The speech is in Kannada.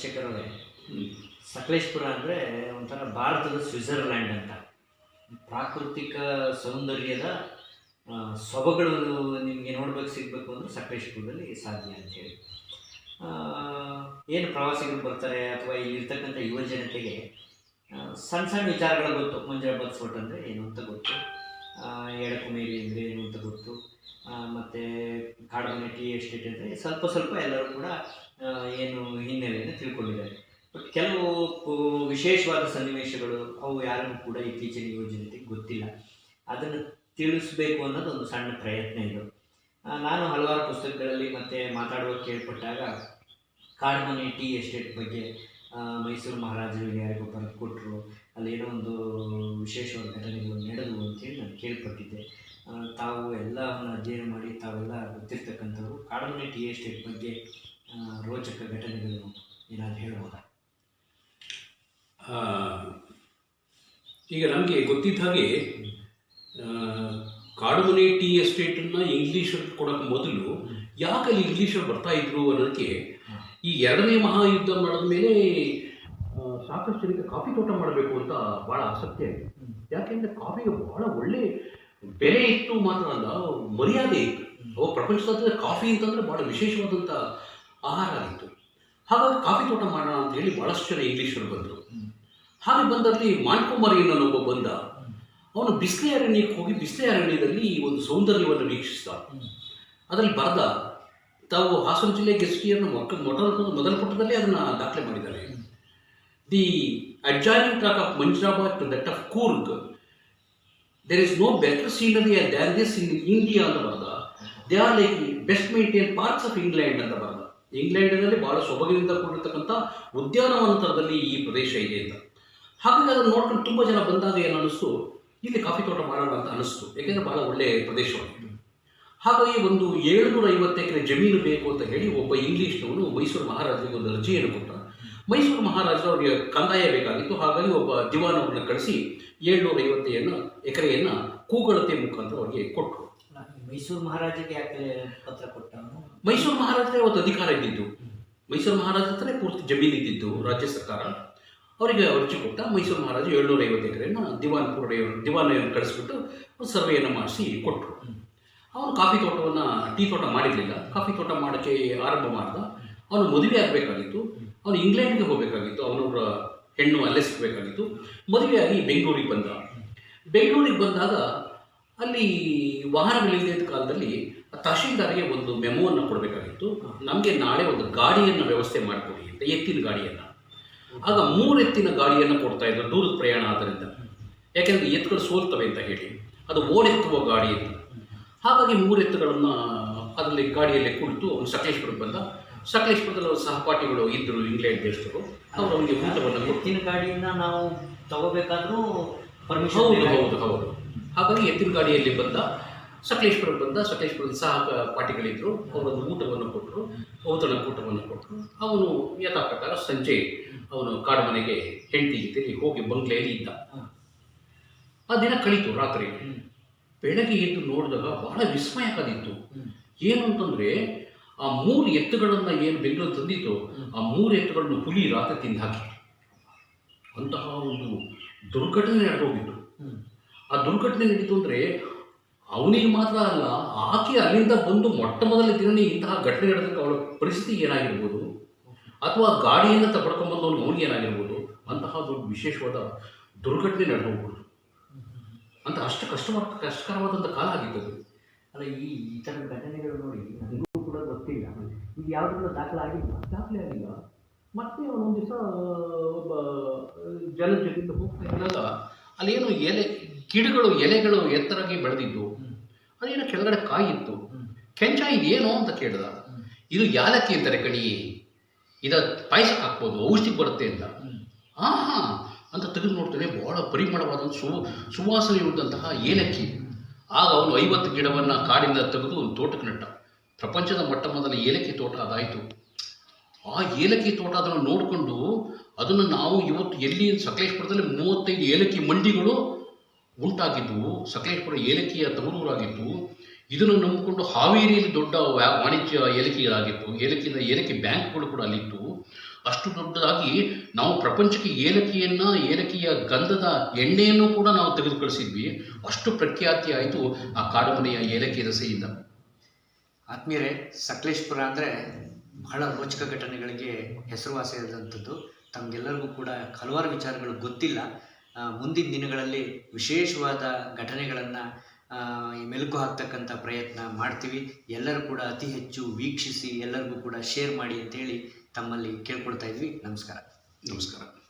ಶಿಖರವೇ ಸಕಲೇಶ್ಪುರ ಅಂದರೆ ಒಂಥರ ಭಾರತದ ಸ್ವಿಟ್ಜರ್ಲ್ಯಾಂಡ್ ಅಂತ. ಪ್ರಾಕೃತಿಕ ಸೌಂದರ್ಯದ ಸೊಬಗಳು ನಿಮಗೆ ನೋಡ್ಬೇಕು ಸಿಗಬೇಕು ಅಂದರೆ ಸಕಲೇಶ್ಪುರದಲ್ಲಿ ಸಾಧ್ಯ ಅಂತೇಳಿ ಏನು ಪ್ರವಾಸಿಗರು ಬರ್ತಾರೆ ಅಥವಾ ಇಲ್ಲಿರ್ತಕ್ಕಂಥ ಯುವ ಜನತೆಗೆ ಸಣ್ಣ ಸಣ್ಣ ವಿಚಾರಗಳು ಗೊತ್ತು. ಮಂಜುಳಾ ಫೋರ್ಟ್ ಅಂದರೆ ಏನು ಅಂತ ಗೊತ್ತು. ಎಡಕುಮೇರಿ ಅಂದರೆ ಏನು ಅಂತ ಗೊತ್ತು. ಮತ್ತು ಕಾಡಮನೆ ಟಿ ಎಸ್ಟೇಟ್ ಅಂದರೆ ಸ್ವಲ್ಪ ಸ್ವಲ್ಪ ಎಲ್ಲರೂ ಕೂಡ ಏನು ಹಿನ್ನೆಲೆಯನ್ನು ತಿಳ್ಕೊಂಡಿದ್ದಾರೆ. ಬಟ್ ಕೆಲವು ವಿಶೇಷವಾದ ಸನ್ನಿವೇಶಗಳು, ಅವು ಯಾರಿಗೂ ಕೂಡ ಇತ್ತೀಚಿನ ಯುವ ಜನತೆಗೆ ಗೊತ್ತಿಲ್ಲ. ಅದನ್ನು ತಿಳಿಸ್ಬೇಕು ಅನ್ನೋದು ಒಂದು ಸಣ್ಣ ಪ್ರಯತ್ನ ಇದು. ನಾನು ಹಲವಾರು ಪುಸ್ತಕಗಳಲ್ಲಿ ಮತ್ತು ಮಾತಾಡುವ ಕೇಳ್ಪಟ್ಟಾಗ, ಕಾಡ್ಮನೆ ಟಿ ಎಸ್ಟೇಟ್ ಬಗ್ಗೆ ಮೈಸೂರು ಮಹಾರಾಜರು ಯಾರಿಗೂ ಬರೆದು ಕೊಟ್ಟರು ಅಲ್ಲೇನೋ ಒಂದು ವಿಶೇಷವಾದ ಘಟನೆಗಳು ನಡೆದವು ಅಂತೇಳಿ ನಾನು ಕೇಳ್ಪಟ್ಟಿದ್ದೆ. ತಾವು ಎಲ್ಲವನ್ನು ಅಧ್ಯಯನ ಮಾಡಿ, ತಾವೆಲ್ಲ ಗೊತ್ತಿರ್ತಕ್ಕಂಥವ್ರು. ಕಾಡಮನೆ ಟಿ ಎಸ್ಟೇಟ್ ಬಗ್ಗೆ ರೋಚಕ ಘಟನೆಗಳು ಏನಾದರೂ ಹೇಳ್ಬೋದಾ? ಈಗ ನಮಗೆ ಗೊತ್ತಿದ್ದ ಹಾಗೆ ಕಾಡುಮನೆ ಟೀ ಎಸ್ಟೇಟನ್ನು ಇಂಗ್ಲೀಷಲ್ಲಿ ಕೊಡೋಕ್ಕೆ ಮೊದಲು ಯಾಕೆ ಅಲ್ಲಿ ಇಂಗ್ಲೀಷರು ಬರ್ತಾ ಇದ್ರು ಅನ್ನೋದಕ್ಕೆ ಈ ಎರಡನೇ ಮಹಾಯುದ್ಧ ಮಾಡಿದ ಮೇಲೆ ಸಾಕಷ್ಟು ಜನಕ್ಕೆ ಕಾಫಿ ತೋಟ ಮಾಡಬೇಕು ಅಂತ ಭಾಳ ಆಸಕ್ತಿ ಆಯಿತು. ಯಾಕೆಂದರೆ ಕಾಫಿಗೆ ಭಾಳ ಒಳ್ಳೆ ಬೆಲೆ ಇತ್ತು ಮಾತ್ರ ಅಲ್ಲ ಮರ್ಯಾದೆ ಇತ್ತು. ಅವ ಪ್ರಪಂಚದಾದ್ಯಂತ ಕಾಫಿ ಅಂತಂದರೆ ಭಾಳ ವಿಶೇಷವಾದಂಥ ಆಹಾರ ಆಯಿತು ಹಾಗಾಗಿ ಕಾಫಿ ತೋಟ ಮಾಡೋಣ ಅಂತ ಹೇಳಿ ಭಾಳಷ್ಟು ಜನ ಇಂಗ್ಲೀಷರು ಬಂದರು. ಹಾಗೆ ಬಂದಲ್ಲಿ ಮಾಂಟ್ಕೊಮರಿ ಅನ್ನೋನೊಬ್ಬ ಬಂದ. ಅವನು ಬಿಸಿಲೆ ಅರಣ್ಯಕ್ಕೆ ಹೋಗಿ ಬಿಸಿಲೆ ಅರಣ್ಯದಲ್ಲಿ ಈ ಒಂದು ಸೌಂದರ್ಯವನ್ನು ವೀಕ್ಷಿಸಿದ. ಅದರಲ್ಲಿ ಬರೆದ, ತಾವು ಹಾಸನ ಜಿಲ್ಲೆ ಗೆಸ್ಟಿಯನ್ನು ಮೊಟ್ಟ ಮೊದಲ ಮೊದಲ ಪುಟದಲ್ಲಿ ಅದನ್ನು ದಾಖಲೆ ಮಾಡಿದ್ದಾರೆ. The adjoining track of Manjarabad to that of Coorg. There is no better scenery than this in India ಅಂತ ಬರೆದ. They are like best maintain parts of England ಅಂತ ಬರೆದ. ಇಂಗ್ಲೆಂಡಿನಲ್ಲಿ ಬಹಳ ಸೊಬಗಿನಿಂದ ಕೂಡಿರ್ತಕ್ಕಂಥ ಉದ್ಯಾನವನತರದಲ್ಲಿ ಈ ಪ್ರದೇಶ ಇದೆ ಅಂತ. ಹಾಗಾಗಿ ಅದನ್ನು ನೋಡ್ಕೊಂಡು ತುಂಬ ಜನ ಬಂದಾಗ ಏನು ಅನ್ನಿಸ್ತು? ಇಲ್ಲಿ ಕಾಫಿ ತೋಟ ಮಾಡೋಣ ಅಂತ ಅನ್ನಿಸ್ತು. ಏಕೆಂದರೆ ಬಹಳ ಒಳ್ಳೆಯ ಪ್ರದೇಶವಾಗಿತ್ತು ಹಾಗಾಗಿ ಒಂದು ಏಳ್ನೂರ ಐವತ್ತು ಎಕರೆ ಜಮೀನು ಬೇಕು ಅಂತ ಹೇಳಿ ಒಬ್ಬ ಇಂಗ್ಲೀಷ್ನವನು ಮೈಸೂರು ಮಹಾರಾಜರಿಗೆ ಒಂದು ಅರ್ಜಿಯನ್ನು ಕೊಟ್ಟ. ಮೈಸೂರು ಮಹಾರಾಜರು ಅವರಿಗೆ ಕಂದಾಯ ಬೇಕಾಗಿತ್ತು. ಹಾಗಾಗಿ ಒಬ್ಬ ದಿವಾನವನ್ನು ಕಳಿಸಿ ಏಳ್ನೂರ ಐವತ್ತೆಯನ್ನು ಎಕರೆಯನ್ನು ಕೂಗಳತೆ ಮುಖಾಂತರ ಅವರಿಗೆ ಕೊಟ್ಟರು ಮೈಸೂರು ಮಹಾರಾಜರಿಗೆ ಯಾಕೆ ಪತ್ರ ಕೊಟ್ಟವನು? ಮೈಸೂರು ಮಹಾರಾಜರೇ ಅವತ್ತು ಅಧಿಕಾರ ಇದ್ದಿದ್ದು. ಮೈಸೂರು ಮಹಾರಾಜ ಹತ್ರನೇ ಪೂರ್ತಿ ಜಮೀನು ಇದ್ದಿದ್ದು ರಾಜ್ಯ ಸರ್ಕಾರ. ಅವರಿಗೆ ಅರ್ಜಿ ಕೊಟ್ಟ ಮೈಸೂರು ಮಹಾರಾಜ ಏಳ್ನೂರ ಐವತ್ತು ಎಕರೆಯನ್ನು ದಿವಾನ್ ಪೂರ್ಣೆಯವರು ದಿವಾನೆಯನ್ನು ಕಳಿಸ್ಬಿಟ್ಟು ಸರ್ವೆಯನ್ನು ಮಾಡಿಸಿ ಕೊಟ್ಟರು. ಅವನು ಕಾಫಿ ತೋಟವನ್ನು ಟೀ ತೋಟ ಮಾಡಿರಲಿಲ್ಲ. ಕಾಫಿ ತೋಟ ಮಾಡೋಕ್ಕೆ ಆರಂಭ ಮಾಡಿದ. ಅವನು ಮದುವೆ ಆಗಬೇಕಾಗಿತ್ತು. ಅವನು ಇಂಗ್ಲೆಂಡ್ಗೆ ಹೋಗಬೇಕಾಗಿತ್ತು. ಅವನವರ ಹೆಣ್ಣು ಅಲ್ಲೇ ಸಿಗಬೇಕಾಗಿತ್ತು ಮದುವೆಯಾಗಿ ಬೆಂಗಳೂರಿಗೆ ಬಂದ. ಬೆಂಗಳೂರಿಗೆ ಬಂದಾಗ ಅಲ್ಲಿ ವಾಹನಗಳಿಲ್ಲದ ಇದ್ದ ಕಾಲದಲ್ಲಿ ತಹಶೀಲ್ದಾರಿಗೆ ಒಂದು ಮೆಮೋವನ್ನು ಕೊಡಬೇಕಾಗಿತ್ತು. ನಮಗೆ ನಾಳೆ ಒಂದು ಗಾಡಿಯನ್ನು ವ್ಯವಸ್ಥೆ ಮಾಡಿಕೊಡಿ ಅಂತ ಎತ್ತಿನ ಗಾಡಿಯನ್ನು. ಆಗ ಮೂರು ಎತ್ತಿನ ಗಾಡಿಯನ್ನು ಕೊಡ್ತಾ ಇದ್ದರು ದೂರದ ಪ್ರಯಾಣ ಆದ್ದರಿಂದ ಯಾಕೆಂದರೆ ಎತ್ತುಗಳು ಸೋಲ್ತವೆ ಅಂತ ಹೇಳಿ ಅದು ಓಡೆತ್ತುವ ಗಾಡಿ ಅಂತ. ಹಾಗಾಗಿ ಮೂರು ಎತ್ತುಗಳನ್ನು ಅದರಲ್ಲಿ ಗಾಡಿಯಲ್ಲಿ ಕುಳಿತು ಅವನು ಸಕಲೇಶ್ಪುರಕ್ಕೆ ಬಂದ. ಸಕಲೇಶ್ಪುರದಲ್ಲಿ ಅವರ ಸಹಪಾಠಿಗಳು ಇದ್ದರು ಇಂಗ್ಲೆಂಡ್ ದೇಶದವರು. ಅವರು ಅವನಿಗೆ ಊಟವನ್ನು ಎತ್ತಿನ ಗಾಡಿಯನ್ನು ನಾವು ತಗೋಬೇಕಾದರೂ ಹೌದು ಹೌದು ಹೌದು. ಹಾಗಾಗಿ ಎತ್ತಿನ ಗಾಡಿಯಲ್ಲಿ ಬಂದ ಸಕಲೇಶ್ವರ ಬಂದ ಸಕಲೇಶ್ವರದ ಸಹ ಪಾರ್ಟಿಗಳಿದ್ರು. ಅವರೊಂದು ಊಟವನ್ನು ಕೊಟ್ಟರು. ಔತಣ ಕೂಟವನ್ನು ಕೊಟ್ಟರು. ಅವನು ಯಥಾ ಪ್ರಕಾರ ಸಂಜೆ ಅವನು ಕಾಡು ಮನೆಗೆ ಹೆಂಡತಿ ಜೊತೆಯಲ್ಲಿ ಹೋಗಿ ಬಂಗ್ಲೆಯಲ್ಲಿ ಇದ್ದ. ಆ ದಿನ ಕಳೀತು ರಾತ್ರಿ. ಬೆಳಗ್ಗೆ ಎದ್ದು ನೋಡಿದಾಗ ಬಹಳ ವಿಸ್ಮಯಕದಿತ್ತು. ಏನು ಅಂತಂದ್ರೆ ಆ ಮೂರು ಎತ್ತುಗಳನ್ನು ಏನು ಬೆಂಗಳೂರು ತಂದಿತ್ತು ಆ ಮೂರು ಎತ್ತುಗಳನ್ನು ಹುಲಿ ರಾತ್ರಿ ತಿಂದು ಹಾಕಿ ಅಂತಹ ಒಂದು ದುರ್ಘಟನೆ ನಡೆದೋಗಿತ್ತು. ಆ ದುರ್ಘಟನೆ ನಡೀತು ಅಂದರೆ ಅವನಿಗೆ ಮಾತ್ರ ಅಲ್ಲ, ಆಕೆ ಅಲ್ಲಿಂದ ಬಂದು ಮೊಟ್ಟ ಮೊದಲ ದಿನನೇ ಇಂತಹ ಘಟನೆ ನಡೆದಕ್ಕೆ ಅವಳ ಪರಿಸ್ಥಿತಿ ಏನಾಗಿರ್ಬೋದು? ಅಥವಾ ಗಾಡಿಯನ್ನು ತಗೊಳ್ಕೊಂಬಂದವನು ಅವನಿಗೆ ಏನಾಗಿರ್ಬೋದು? ಅಂತಹ ದೊಡ್ಡ ವಿಶೇಷವಾದ ದುರ್ಘಟನೆ ನಡೆದು ಅಂತ ಅಷ್ಟು ಕಷ್ಟವಾದ ಕಷ್ಟಕರವಾದಂಥ ಕಾಲ ಆಗಿತ್ತು ಅಲ್ಲ, ಈ ಈ ಥರ ಘಟನೆಗಳು ನೋಡಿ ನನಗೂ ಕೂಡ ಗೊತ್ತಿಲ್ಲ. ಈಗ ಯಾವುದೂ ದಾಖಲಾಗಿಲ್ಲ ದಾಖಲೆ ಆಗಿಲ್ಲ. ಮತ್ತೆ ಒಂದು ದಿವಸ ಒಬ್ಬ ಜನ ಜೊತೆಯಿಂದ ಹೋಗ್ತಾ ಇದ್ದಾಗ ಅಲ್ಲೇನು ಎಲೆ ಗಿಡಗಳು ಎಲೆಗಳು ಎತ್ತರಾಗಿ ಬೆಳೆದಿದ್ದು ಅದೇನೋ ಕೆಳಗಡೆ ಕಾಯಿತ್ತು. ಕೆಂಚ ಇದೇನು ಅಂತ ಕೇಳಿದ. ಇದು ಯಾಲಕ್ಕಿ ಅಂತಾರೆ ಕಣಿ. ಇದ ಪಾಯಸಕ್ಕೆ ಹಾಕ್ಬೋದು ಔಷಧಿ ಬರುತ್ತೆ ಅಂತ. ಆಹಾ ಹಾ ಅಂತ ತೆಗೆದು ನೋಡ್ತೇನೆ ಬಹಳ ಪರಿಮಳವಾದ ಸು ಸುವಾಸನೆ ಉಳಿದಂತಹ ಏಲಕ್ಕಿ. ಆಗ ಅವನು ಐವತ್ತು ಗಿಡವನ್ನು ಕಾಡಿಂದ ತೆಗೆದು ಒಂದು ತೋಟಕ್ಕೆ ನೆಟ್ಟ ಪ್ರಪಂಚದ ಮೊಟ್ಟ ಮೊದಲ ಏಲಕ್ಕಿ ತೋಟ ಅದಾಯಿತು. ಆ ಏಲಕ್ಕಿ ತೋಟ ಅದನ್ನು ನೋಡಿಕೊಂಡು ಅದನ್ನು ನಾವು ಇವತ್ತು ಎಲ್ಲಿ ಸಕಲೇಶ್ಪುರದಲ್ಲಿ ಮೂವತ್ತೈದು ಏಲಕ್ಕಿ ಮಂಡಿಗಳು ಉಂಟಾಗಿದ್ದವು ಸಕಲೇಶ್ಪುರ ಏಲಕ್ಕಿಯ ತವರೂರಾಗಿತ್ತು ಇದನ್ನು ನಂಬಿಕೊಂಡು ಹಾವೇರಿಯಲ್ಲಿ ದೊಡ್ಡ ವಾಣಿಜ್ಯ ಏಲಕ್ಕಿಗಳಾಗಿತ್ತು. ಏಲಕ್ಕಿಯಿಂದ ಏಲಕ್ಕಿ ಬ್ಯಾಂಕ್ಗಳು ಕೂಡ ಅಲ್ಲಿತ್ತು. ಅಷ್ಟು ದೊಡ್ಡದಾಗಿ ನಾವು ಪ್ರಪಂಚಕ್ಕೆ ಏಲಕ್ಕಿಯನ್ನು, ಏಲಕ್ಕಿಯ ಗಂಧದ ಎಣ್ಣೆಯನ್ನು ಕೂಡ ನಾವು ತೆಗೆದು ಕಳಿಸಿದ್ವಿ. ಅಷ್ಟು ಪ್ರಖ್ಯಾತಿ ಆಯಿತು ಆ ಕಾಡುಮನೆಯ ಏಲಕ್ಕಿ ರಸೆಯಿಂದ. ಆತ್ಮೀಯರೇ, ಸಕಲೇಶ್ಪುರ ಅಂದರೆ ಬಹಳ ರೋಚಕ ಘಟನೆಗಳಿಗೆ ಹೆಸರುವಾಸಿಯಾದಂಥದ್ದು. ತಮಗೆಲ್ಲರಿಗೂ ಕೂಡ ಹಲವಾರು ವಿಚಾರಗಳು ಗೊತ್ತಿಲ್ಲ. ಮುಂದಿನ ದಿನಗಳಲ್ಲಿ ವಿಶೇಷವಾದ ಘಟನೆಗಳನ್ನು ಮೆಲುಕು ಹಾಕ್ತಕ್ಕಂಥ ಪ್ರಯತ್ನ ಮಾಡ್ತೀವಿ. ಎಲ್ಲರೂ ಕೂಡ ಅತಿ ಹೆಚ್ಚು ವೀಕ್ಷಿಸಿ ಎಲ್ಲರಿಗೂ ಕೂಡ ಶೇರ್ ಮಾಡಿ ಅಂತೇಳಿ ತಮ್ಮಲ್ಲಿ ಕೇಳ್ಕೊಳ್ತಾ ಇದ್ವಿ. ನಮಸ್ಕಾರ. ನಮಸ್ಕಾರ.